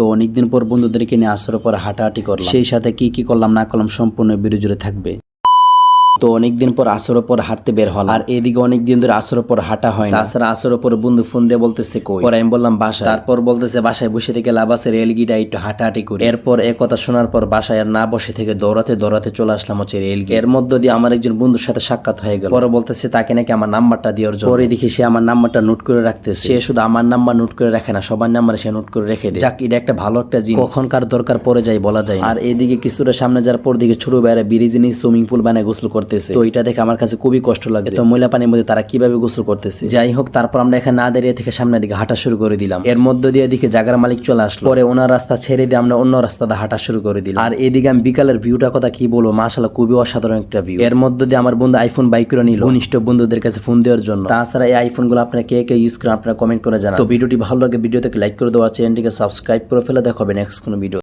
তো অনেকদিন পর বন্ধুদেরকে নিয়ে আসার পর হাঁটাহাঁটি করলাম। সেই সাথে কি কি করলাম না করলাম সম্পূর্ণ ভিডিও জুড়ে থাকবে। তো অনেকদিন পর আসরের পর হাঁটতে বের হল আর এদিকে অনেকদিন ধরে আসরের পর হাঁটা হয় না। তাছাড়া আসরের পর বন্ধু ফোন দিয়ে বলতেছে কই? পরে আমি বললাম বাসা তারপর বলতেছে বাসায় বসে থেকে লাভ আছে রেলগিটা একটু হাঁটাহাঁটি করি। এরপর এ কথা শোনার পর বাসায় আর না বসে থেকে দৌড়াতে দৌড়াতে চলে আসলাম হচ্ছে রেলগি এর মধ্য দিয়ে আমার একজন বন্ধুর সাথে সাক্ষাৎ হয়ে গেল। পরে বলতেছে তাকে নাকি আমার নাম্বারটা দেওয়ার জন্য। পরে দেখি সে আমার নাম্বারটা নোট করে রাখতেছে। সে শুধু আমার নাম্বার নোট করে রাখে না সবার নাম্বার সে নোট করে রেখে দেয়। যাক এটা একটা ভালো একটা জিনিস। কখনকার দরকার পড়ে যায় বলা যায় আর এদিকে কিছুটা সামনে যাওয়ার পর দিকে ছোট বেড়ে ব্রিজ নিয়ে সুইমিং পুল বানায় গোসল করতেছে। তো এটা দেখে আমার কাছে খুবই কষ্ট লাগছে। তো ময়লা পানির মধ্যে তারা কীভাবে গোসল করতেছে? যাই হোক তারপর আমরা এখানে না দাঁড়িয়ে থেকে সামনের দিকে হাঁটা শুরু করে দিলাম। এর মধ্য দিয়ে এদিকে জাগার মালিক চলে আসলো। পরে ওনার রাস্তা ছেড়ে দিয়ে আমরা অন্য রাস্তাতে হাঁটা শুরু করে দিলাম। আর এদিকে আমি বিকালের ভিউটা কথা কি বলব? মাশাল্লাহ খুবই অসাধারণ একটা ভিউ এর মধ্য দিয়ে আমার বন্ধু আইফোন বাইক করে নিল। ঘনিষ্ঠ বন্ধুদের কাছে ফোন দেওয়ার জন্য। তাছাড়া এই আইফোনগুলো আপনারা কে কে ইউজ করেন আপনারা কমেন্ট করে জানান। তো ভিডিওটি ভালো লাগে ভিডিও থেকে লাইক করে দেওয়া চ্যানেলটিকে সাবস্ক্রাইব করে ফেলে দেখাবে নেক্সট কোনো ভিডিও